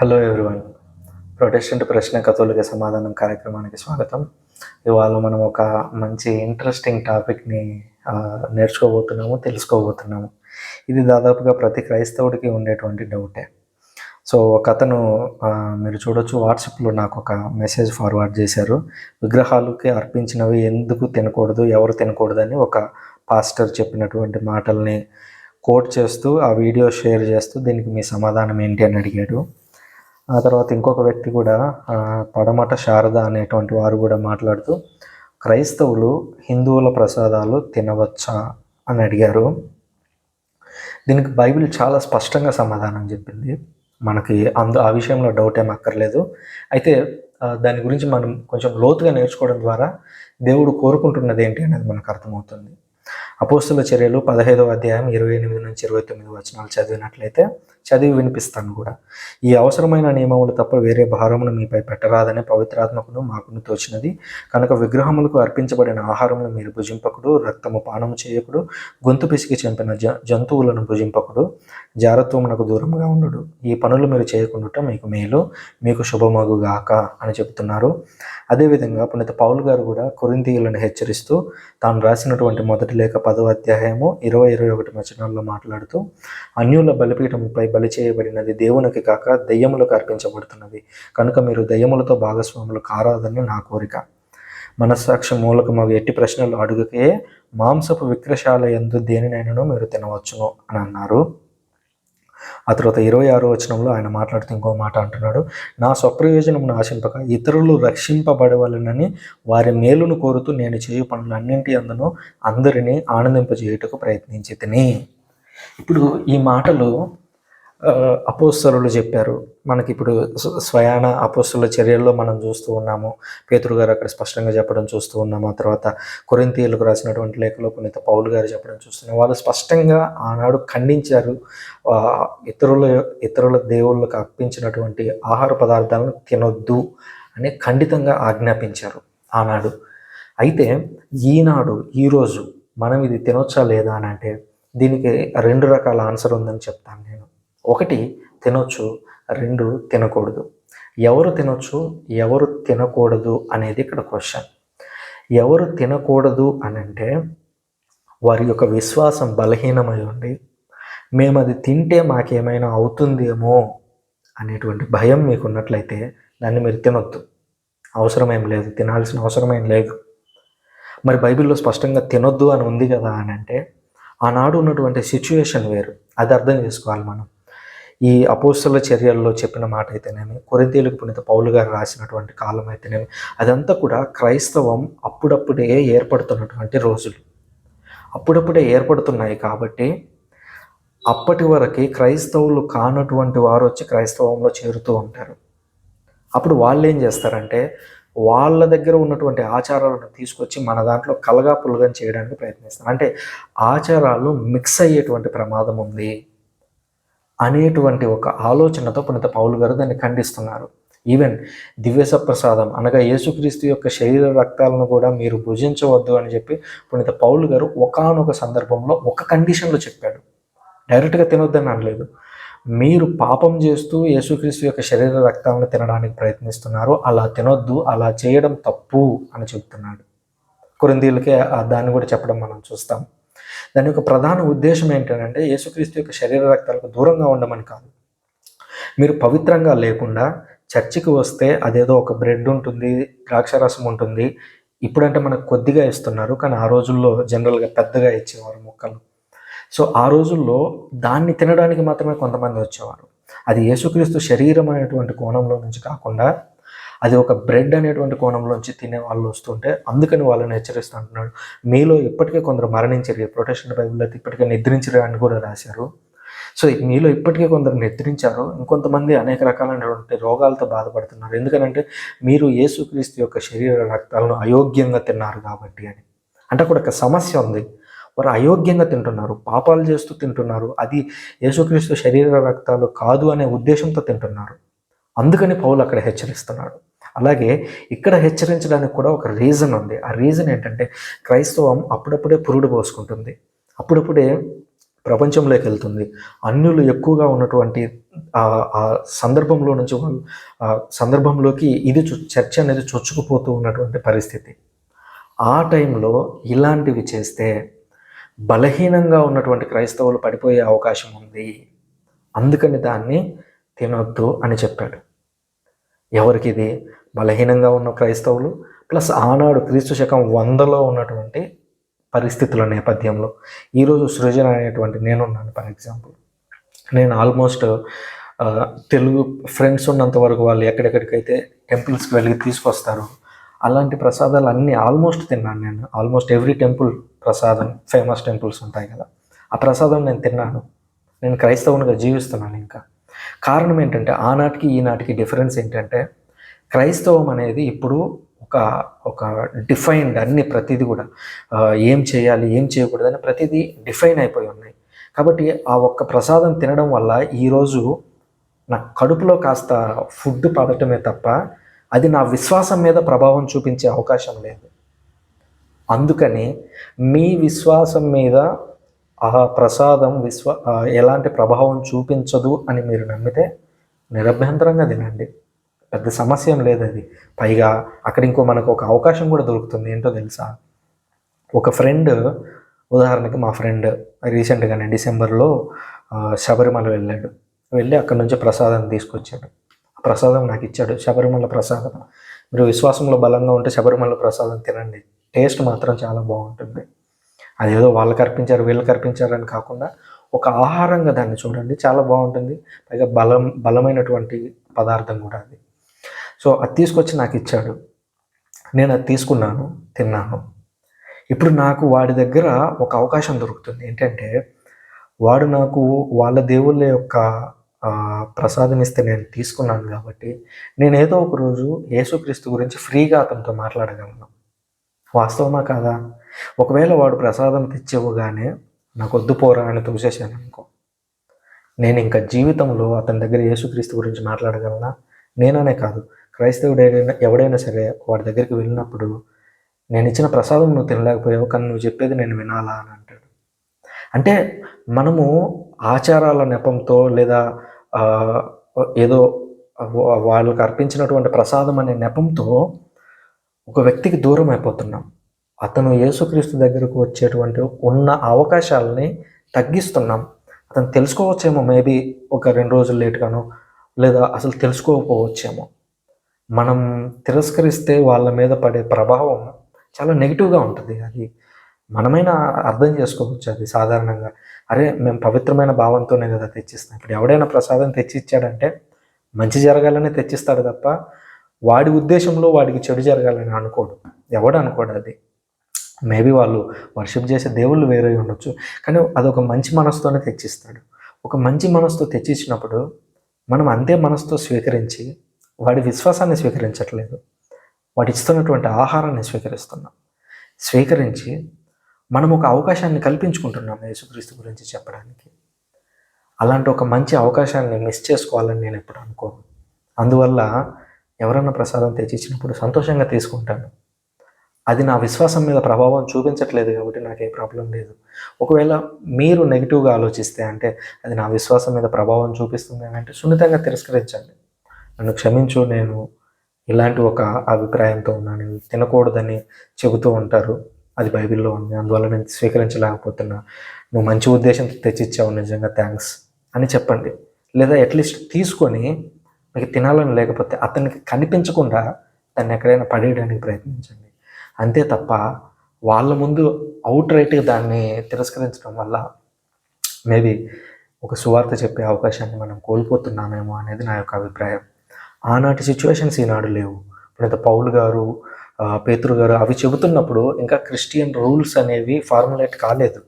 Hello everyone Protestant ప్రశ్న కథోలిక సమాధానం కార్యక్రమానికి స్వాగతం ఇవాళ మనం ఒక మంచి ఇంట్రెస్టింగ్ టాపిక్ని నేర్చుకోబోతున్నాము తెలుసుకోబోతున్నాము. ఇది దాదాపుగా ప్రతి క్రైస్తవుడికి ఉండేటువంటి డౌటే సో ఒక అతను మీరు చూడొచ్చు వాట్సాప్లో నాకు ఒక మెసేజ్ ఫార్వర్డ్ చేశారు. విగ్రహాలకి అర్పించినవి ఎందుకు తినకూడదు ఎవరు తినకూడదు అని ఒక పాస్టర్ చెప్పినటువంటి మాటల్ని కోట్ చేస్తూ ఆ వీడియో షేర్ చేస్తూ దీనికి మీ సమాధానం ఏంటి అని అడిగాడు. ఆ తర్వాత ఇంకొక వ్యక్తి కూడా పడమట శారద అనేటువంటి వారు కూడా మాట్లాడుతూ క్రైస్తవులు హిందువుల ప్రసాదాలు తినవచ్చా? అని అడిగారు. దీనికి బైబిల్ చాలా స్పష్టంగా సమాధానం చెప్పింది. మనకి అందు ఆ విషయంలో డౌట్ ఏం అక్కర్లేదు. అయితే దాని గురించి మనం కొంచెం లోతుగా నేర్చుకోవడం ద్వారా దేవుడు కోరుకుంటున్నది ఏంటి అనేది మనకు అర్థమవుతుంది. అపోస్తుల చర్యలు పదహైదవ అధ్యాయం ఇరవై ఎనిమిది నుంచి ఇరవై తొమ్మిది వచనాలు చదివినట్లయితే చదివి వినిపిస్తాను కూడా. ఈ అవసరమైన నియమములు తప్ప వేరే భారమును మీపై పెట్టరాదని పవిత్రాత్మకును మాకును తోచినది. కనుక విగ్రహములకు అర్పించబడిన ఆహారమును మీరు భుజింపకుడు రక్తము పానము చేయకుడు గొంతు పిసికి చంపిన జ జంతువులను భుజింపకుడు జారత్వమునకు దూరంగా ఉండు ఈ పనులు మీరు చేయకుండా మీకు మేలు మీకు శుభమగుగాక అని చెబుతున్నారు. అదేవిధంగా పునీత పౌలు గారు కూడా కొరింతీయులను హెచ్చరిస్తూ తాను రాసినటువంటి మొదటి లేఖ పదవ అధ్యాయము ఇరవై ఇరవై ఒకటి వచనాల్లో మాట్లాడుతూ అన్యుల బలిపీఠముపై బలి చేయబడినది దేవునికి కాక దయ్యములకు అర్పించబడుతున్నది. కనుక మీరు దయ్యములతో భాగస్వాములు కారాదని నా కోరిక. మనస్సాక్షి మూలకమగు ఎట్టి ప్రశ్నలు అడుగుకే మాంసపు విక్రశాల ఎందు దేనినైనాను మీరు తినవచ్చును అని అన్నారు. ఆ తర్వాత ఇరవై ఆరో వచనంలో ఆయన మాట్లాడుతూ ఇంకో మాట అంటున్నాడు నా స్వప్రయోజనం ఆశింపక ఇతరులు రక్షింపబడవలనని వారి మేలును కోరుతూ నేను చేయు పనులన్నింటి అందును అందరినీ ఆనందింపజేయుటకు ప్రయత్నించి తిని ఇప్పుడు ఈ మాటలు అపోస్తలు చెప్పారు. మనకి ఇప్పుడు స్వయాన అపోస్తల చర్యల్లో మనం చూస్తూ ఉన్నాము. పేతురు గారు అక్కడ స్పష్టంగా చెప్పడం చూస్తూ ఉన్నాము. ఆ తర్వాత కొరింతీయులకు రాసినటువంటి లేఖలో కొన్ని పౌలు గారు చెప్పడం చూస్తున్నాం వాళ్ళు స్పష్టంగా ఆనాడు ఖండించారు. ఇతరుల ఇతరుల దేవుళ్ళకు అర్పించినటువంటి ఆహార పదార్థాలను తినొద్దు అని ఖండితంగా ఆజ్ఞాపించారు ఆనాడు. అయితే ఈనాడు ఈరోజు మనం ఇది తినొచ్చా లేదా అని అంటే దీనికి రెండు రకాల ఆన్సర్ ఉందని చెప్తాను నేను. ఒకటి తినొచ్చు రెండు తినకూడదు. ఎవరు తినొచ్చు ఎవరు తినకూడదు అనేది ఇక్కడ క్వశ్చన్ ఎవరు తినకూడదు అని అంటే వారి యొక్క విశ్వాసం బలహీనమై ఉండి మేము అది తింటే మాకేమైనా అవుతుందేమో అనేటువంటి భయం మీకు ఉన్నట్లయితే దాన్ని మీరు తినొద్దు. అవసరమేం లేదు తినాల్సిన అవసరమేం లేదు. మరి బైబిల్లో స్పష్టంగా తినొద్దు అని ఉంది కదా అని అంటే ఆనాడు ఉన్నటువంటి సిచ్యువేషన్ వేరు. అది అర్థం చేసుకోవాలి మనం. ఈ అపోస్తుల చర్యల్లో చెప్పిన మాట అయితేనేమి కొరింతీలకు పుణిత పౌలు గారు రాసినటువంటి కాలం అయితేనేమి అదంతా కూడా క్రైస్తవం అప్పుడప్పుడే ఏర్పడుతున్నటువంటి రోజులు. అప్పుడప్పుడే ఏర్పడుతున్నాయి కాబట్టి అప్పటి వరకు క్రైస్తవులు కానటువంటి వారు వచ్చి క్రైస్తవంలో చేరుతూ ఉంటారు. అప్పుడు వాళ్ళు ఏం చేస్తారంటే వాళ్ళ దగ్గర ఉన్నటువంటి ఆచారాలను తీసుకొచ్చి మన దాంట్లో కలగా పులగం చేయడానికి ప్రయత్నిస్తారు. అంటే ఆచారాలు మిక్స్ అయ్యేటువంటి ప్రమాదం ఉంది. అనేటువంటి ఒక ఆలోచనతో పునీత పౌలు గారు దాన్ని ఖండిస్తున్నారు. ఈవెన్ దివ్యస ప్రసాదం అనగా యేసుక్రీస్తు యొక్క శరీర రక్తాలను కూడా మీరు భుజించవద్దు అని చెప్పి పునీత పౌలు గారు ఒకానొక సందర్భంలో ఒక కండిషన్లో చెప్పాడు. డైరెక్ట్గా తినొద్దని అనలేదు. మీరు పాపం చేస్తూ యేసుక్రీస్తు యొక్క శరీర రక్తాలను తినడానికి ప్రయత్నిస్తున్నారు అలా తినొద్దు అలా చేయడం తప్పు అని చెప్తున్నాడు. కొరిందీలకే దాన్ని కూడా చెప్పడం మనం చూస్తాం. దాని యొక్క ప్రధాన ఉద్దేశం ఏంటంటే యేసుక్రీస్తు యొక్క శరీర రక్తాలకు దూరంగా ఉండమని కాదు. మీరు పవిత్రంగా లేకుండా చర్చికి వస్తే అదేదో ఒక బ్రెడ్ ఉంటుంది ద్రాక్షరసం ఉంటుంది. ఇప్పుడంటే మనకు కొద్దిగా ఇస్తున్నారు కానీ ఆ రోజుల్లో జనరల్గా పెద్దగా ఇచ్చేవారు మొక్కలు. సో ఆ రోజుల్లో దాన్ని తినడానికి మాత్రమే కొంతమంది వచ్చేవారు. అది యేసుక్రీస్తు శరీరం అనేటువంటి కోణంలో నుంచి కాకుండా అది ఒక బ్రెడ్ అనేటువంటి కోణంలోంచి తినే వాళ్ళు వస్తుంటే అందుకని వాళ్ళని హెచ్చరిస్తూ అంటున్నాడు. మీలో ఇప్పటికే కొందరు మరణించారు. ప్రొటెక్షన్ బైబిల్లో అయితే ఇప్పటికే నిద్రించరు అని కూడా రాశారు. సో మీలో ఇప్పటికే కొందరు నిద్రించారు. ఇంకొంతమంది అనేక రకాలైనటువంటి రోగాలతో బాధపడుతున్నారు. ఎందుకనంటే మీరు యేసుక్రీస్తు యొక్క శరీర రక్తాలను అయోగ్యంగా తిన్నారు కాబట్టి అని. అంటే అక్కడ ఒక సమస్య ఉంది. వారు అయోగ్యంగా తింటున్నారు. పాపాలు చేస్తూ తింటున్నారు. అది యేసుక్రీస్తు శరీర రక్తాలు కాదు అనే ఉద్దేశంతో తింటున్నారు. అందుకని పౌలు అక్కడ హెచ్చరిస్తున్నాడు. అలాగే ఇక్కడ హెచ్చరించడానికి కూడా ఒక రీజన్ ఉంది. ఆ రీజన్ ఏంటంటే క్రైస్తవం అప్పుడప్పుడే పురుడు పోసుకుంటుంది. అప్పుడప్పుడే ప్రపంచంలోకి వెళ్తుంది. అన్యులు ఎక్కువగా ఉన్నటువంటి ఆ- సందర్భంలో నుంచి వాళ్ళు ఆ సందర్భంలోకి ఇది చర్చ అనేది చొచ్చుకుపోతూ ఉన్నటువంటి పరిస్థితి. ఆ టైంలో ఇలాంటివి చేస్తే బలహీనంగా ఉన్నటువంటి క్రైస్తవులు పడిపోయే అవకాశం ఉంది. అందుకని దాన్ని తినొద్దు అని చెప్పాడు. ఎవరికి ఇది బలహీనంగా ఉన్న క్రైస్తవులు ప్లస్ ఆనాడు క్రీస్తు శకం వందలో ఉన్నటువంటి పరిస్థితుల నేపథ్యంలో. ఈరోజు సృజన అనేటువంటి నేనున్నాను ఫర్ ఎగ్జాంపుల్. నేను ఆల్మోస్ట్ తెలుగు ఫ్రెండ్స్ ఉన్నంత వరకు వాళ్ళు ఎక్కడెక్కడికైతే టెంపుల్స్కి వెళ్ళి తీసుకొస్తారు అలాంటి ప్రసాదాలు అన్నీ ఆల్మోస్ట్ తిన్నాను నేను. Almost every temple prasadam famous temples ఉంటాయి కదా. ఆ ప్రసాదం నేను తిన్నాను. నేను క్రైస్తవునిగా జీవిస్తున్నాను ఇంకా. కారణం ఏంటంటే ఆనాటికి ఈనాటికి డిఫరెన్స్ ఏంటంటే క్రైస్తవం అనేది ఇప్పుడు ఒక ఒక డిఫైన్డ్ అన్ని ప్రతిదీ కూడా ఏం చేయాలి ఏం చేయకూడదు అని ప్రతిదీ డిఫైన్ అయిపోయి ఉన్నాయి. కాబట్టి ఆ ఒక్క ప్రసాదం తినడం వల్ల ఈరోజు నా కడుపులో కాస్త ఫుడ్ పడటమే తప్ప అది నా విశ్వాసం మీద ప్రభావం చూపించే అవకాశం లేదు. అందుకని మీ విశ్వాసం మీద ఆ ప్రసాదం విశ్వ ఎలాంటి ప్రభావం చూపించదు అని మీరు నమ్మితే నిరభ్యంతరంగా తినండి. పెద్ద సమస్య ఏం లేదు అది. పైగా అక్కడ ఇంకో మనకు ఒక అవకాశం కూడా దొరుకుతుంది. ఏంటో తెలుసా? ఒక ఫ్రెండ్ ఉదాహరణకి మా ఫ్రెండ్ రీసెంట్గానే డిసెంబర్లో శబరిమల వెళ్ళాడు. వెళ్ళి అక్కడ నుంచి ప్రసాదం తీసుకొచ్చాడు. ఆ ప్రసాదం నాకు ఇచ్చాడు. శబరిమల ప్రసాదం. మీరు విశ్వాసంలో బలంగా ఉంటే శబరిమల ప్రసాదం తినండి. టేస్ట్ మాత్రం చాలా బాగుంటుంది. అదేదో వాళ్ళకి అర్పించారు వీళ్ళకి అర్పించారు అని కాకుండా ఒక ఆహారంగా దాన్ని చూడండి. చాలా బాగుంటుంది. పైగా బలం బలమైనటువంటి పదార్థం కూడా అది. సో అది తీసుకొచ్చి నాకు ఇచ్చాడు. నేను అది తీసుకున్నాను తిన్నాను. ఇప్పుడు నాకు వాడి దగ్గర ఒక అవకాశం దొరుకుతుంది. ఏంటంటే వాడు నాకు వాళ్ళ దేవుళ్ళ యొక్క ప్రసాదం ఇస్తే నేను తీసుకున్నాను కాబట్టి నేను ఏదో ఒక రోజు యేసుక్రీస్తు గురించి ఫ్రీగా అతనితో మాట్లాడగలను. వాస్తవమా కాదా? ఒకవేళ వాడు ప్రసాదం తెచ్చివ్వగానే నాకు వద్దు పోరా అని తోసేసాను అనుకో. నేను ఇంకా జీవితంలో అతని దగ్గర యేసుక్రీస్తు గురించి మాట్లాడగలనా? నేననే కాదు. క్రైస్తవుడు ఎవడైనా సరే వాడి దగ్గరికి వెళ్ళినప్పుడు నేను ఇచ్చిన ప్రసాదం నువ్వు తినలేకపోయావు కానీ నువ్వు చెప్పేది నేను వినాలా అని అంటాడు. అంటే మనము ఆచారాల నెపంతో లేదా ఏదో వాళ్ళకి అర్పించినటువంటి ప్రసాదం అనే నెపంతో ఒక వ్యక్తికి దూరం అయిపోతున్నాం. అతను యేసుక్రీస్తు దగ్గరకు వచ్చేటువంటి ఉన్న అవకాశాలని తగ్గిస్తున్నాం. అతను తెలుసుకోవచ్చేమో మేబీ ఒక రెండు రోజులు లేట్గానో లేదా అసలు తెలుసుకోకపోవచ్చేమో. మనం తిరస్కరిస్తే వాళ్ళ మీద పడే ప్రభావం చాలా నెగిటివ్గా ఉంటుంది. అది మనమైనా అర్థం చేసుకోవచ్చు. అది సాధారణంగా అరే మేము పవిత్రమైన భావంతోనే కదా తెచ్చిస్తాం. ఇప్పుడు ఎవడైనా ప్రసాదం తెచ్చి ఇచ్చాడంటే మంచి జరగాలని తెచ్చిస్తాడు తప్ప వాడి ఉద్దేశంలో వాడికి చెడు జరగాలని అనుకోడు. ఎవడు అనుకోడు అది. మేబీ వాళ్ళు వర్షిప్ చేసే దేవుళ్ళు వేరే ఉండొచ్చు. కానీ అదొక మంచి మనసుతోనే తెచ్చిస్తాడు. ఒక మంచి మనసుతో తెచ్చిచ్చినప్పుడు మనం అంతే మనసుతో స్వీకరించి వాడి విశ్వాసాన్ని స్వీకరించట్లేదు. వాడు ఇస్తున్నటువంటి ఆహారాన్ని స్వీకరిస్తున్నాం. స్వీకరించి మనం ఒక అవకాశాన్ని కల్పించుకుంటున్నాం యేసుక్రీస్తు గురించి చెప్పడానికి. అలాంటి ఒక మంచి అవకాశాన్ని మిస్ చేసుకోవాలని నేను ఎప్పుడు అనుకోను. అందువల్ల ఎవరన్నా ప్రసాదం తెచ్చిచ్చినప్పుడు సంతోషంగా తీసుకుంటాను. అది నా విశ్వాసం మీద ప్రభావం చూపించట్లేదు కాబట్టి నాకు ఏ ప్రాబ్లం లేదు. ఒకవేళ మీరు నెగిటివ్గా ఆలోచిస్తే అంటే అది నా విశ్వాసం మీద ప్రభావం చూపిస్తుంది అని అంటే సున్నితంగా తిరస్కరించండి. నన్ను క్షమించు నేను ఇలాంటి ఒక అభిప్రాయంతో ఉన్నాను. తినకూడదని చెబుతూ ఉంటారు. అది బైబిల్లో ఉంది. అందువల్ల నేను స్వీకరించలేకపోతున్నా. నువ్వు మంచి ఉద్దేశంతో తెచ్చిచ్చావు నిజంగా థ్యాంక్స్ అని చెప్పండి. లేదా అట్లీస్ట్ తీసుకొని మీకు తినాలని లేకపోతే అతనికి కనిపించకుండా దాన్ని ఎక్కడైనా పడేయడానికి ప్రయత్నించండి. అంతే తప్ప వాళ్ళ ముందు అవుట్ రైట్గా దాన్ని తిరస్కరించడం వల్ల మేబీ ఒక సువార్త చెప్పే అవకాశాన్ని మనం కోల్పోతున్నామేమో అనేది నా యొక్క అభిప్రాయం. ఆనాటి సిచ్యువేషన్స్ ఈనాడు లేవు. ఇప్పుడు పౌలు గారు పేతురు గారు అవి చెబుతున్నప్పుడు ఇంకా క్రిస్టియన్ రూల్స్ అనేవి ఫార్ములేట్ కాలేదు.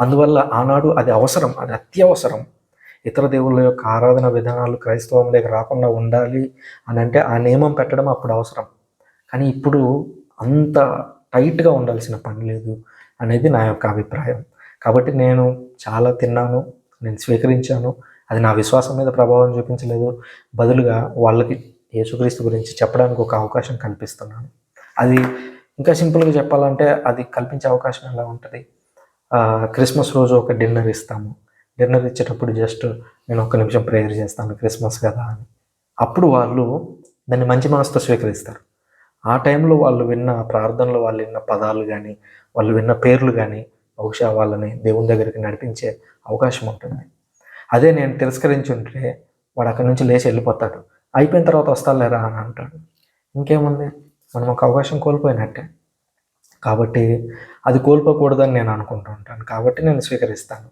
అందువల్ల ఆనాడు అది అవసరం అది అత్యవసరం. ఇతర దేవుళ్ళ యొక్క ఆరాధన విధానాలు క్రైస్తవంలోకి రాకుండా ఉండాలి అని అంటే ఆ నియమం పెట్టడం అప్పుడు అవసరం. కానీ ఇప్పుడు అంత టైట్గా ఉండాల్సిన పని లేదు అనేది నా యొక్క అభిప్రాయం. కాబట్టి నేను చాలా తిన్నాను నేను స్వీకరించాను. అది నా విశ్వాసం మీద ప్రభావం చూపించలేదు. బదులుగా వాళ్ళకి యేసుక్రీస్తు గురించి చెప్పడానికి ఒక అవకాశం కల్పిస్తున్నాను. అది ఇంకా సింపుల్గా చెప్పాలంటే అది కల్పించే అవకాశం ఎలా ఉంటుంది? క్రిస్మస్ రోజు ఒక డిన్నర్ ఇస్తాము. డిన్నర్ ఇచ్చేటప్పుడు జస్ట్ నేను ఒక్క నిమిషం ప్రేయర్ చేస్తాను క్రిస్మస్ కదా అని. అప్పుడు వాళ్ళు దాన్ని మంచి మనసుతో స్వీకరిస్తారు. ఆ టైంలో వాళ్ళు విన్న ప్రార్థనలో వాళ్ళు విన్న పదాలు కానీ వాళ్ళు విన్న పేర్లు కానీ బహుశా వాళ్ళని దేవుని దగ్గరికి నడిపించే అవకాశం ఉంటుంది. అదే నేను తిరస్కరించి ఉంటే వాడు అక్కడి నుంచి లేచి వెళ్ళిపోతాడు. అయిపోయిన తర్వాత వస్తాలేరా అని అంటాడు. ఇంకేముంది? మనం ఒక అవకాశం కోల్పోయినట్టే. కాబట్టి అది కోల్పోకూడదని నేను అనుకుంటూ ఉంటాను. కాబట్టి నేను స్వీకరిస్తాను.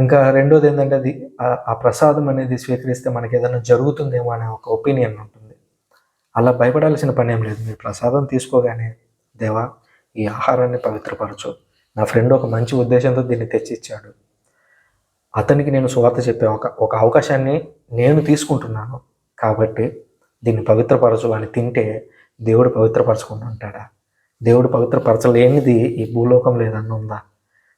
ఇంకా రెండోది ఏంటంటే అది ఆ ప్రసాదం అనేది స్వీకరిస్తే మనకి ఏదైనా జరుగుతుందేమో అనే ఒక ఒపీనియన్ ఉంటుంది. అలా భయపడాల్సిన పని ఏం లేదు. మీరు ప్రసాదం తీసుకోగానే దేవా ఈ ఆహారాన్ని పవిత్రపరచు. నా ఫ్రెండ్ ఒక మంచి ఉద్దేశంతో దీన్ని తెచ్చిచ్చాడు. అతనికి నేను సువార్త చెప్పే ఒక ఒక అవకాశాన్ని నేను తీసుకుంటున్నాను. కాబట్టి దీన్ని పవిత్రపరచు అని తింటే దేవుడు పవిత్రపరచుకుంటూ ఉంటాడా? దేవుడు పవిత్రపరచలేనిది ఈ భూలోకం లేదన్న ఉందా?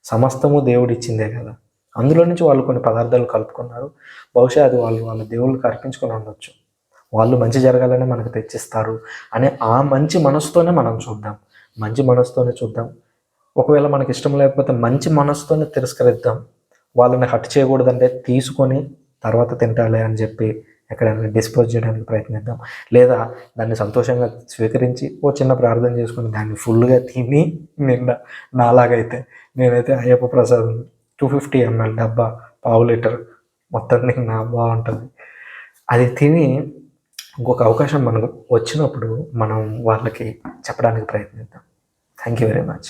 సమస్తము దేవుడు ఇచ్చిందే కదా. అందులో నుంచి వాళ్ళు కొన్ని పదార్థాలు కలుపుకున్నారు. బహుశా అది వాళ్ళు వాళ్ళ దేవుళ్ళకి అర్పించుకొని ఉండొచ్చు. వాళ్ళు మంచి జరగాలని మనకు తెచ్చిస్తారు అనే ఆ మంచి మనసుతోనే మనం చూద్దాం. మంచి మనసుతోనే చూద్దాం. ఒకవేళ మనకి ఇష్టం లేకపోతే మంచి మనసుతోనే తిరస్కరిద్దాం. వాళ్ళని హట్ చేయకూడదంటే తీసుకొని తర్వాత తింటాలే అని చెప్పి ఎక్కడైనా డిస్పోజ్ చేయడానికి ప్రయత్నిద్దాం. లేదా దాన్ని సంతోషంగా స్వీకరించి ఓ చిన్న ప్రార్థన చేసుకుని దాన్ని ఫుల్గా తిని నిండా నాలాగైతే నేనైతే అయ్యప్ప ప్రసాదం టూ ఫిఫ్టీ ఎంఎల్ డబ్బా పావు లీటర్ మొత్తం నిన్న బాగుంటుంది. అది తిని ఇంకొక అవకాశం మనకు వచ్చినప్పుడు మనం వాళ్ళకి చెప్పడానికి ప్రయత్నిద్దాం. Thank you very much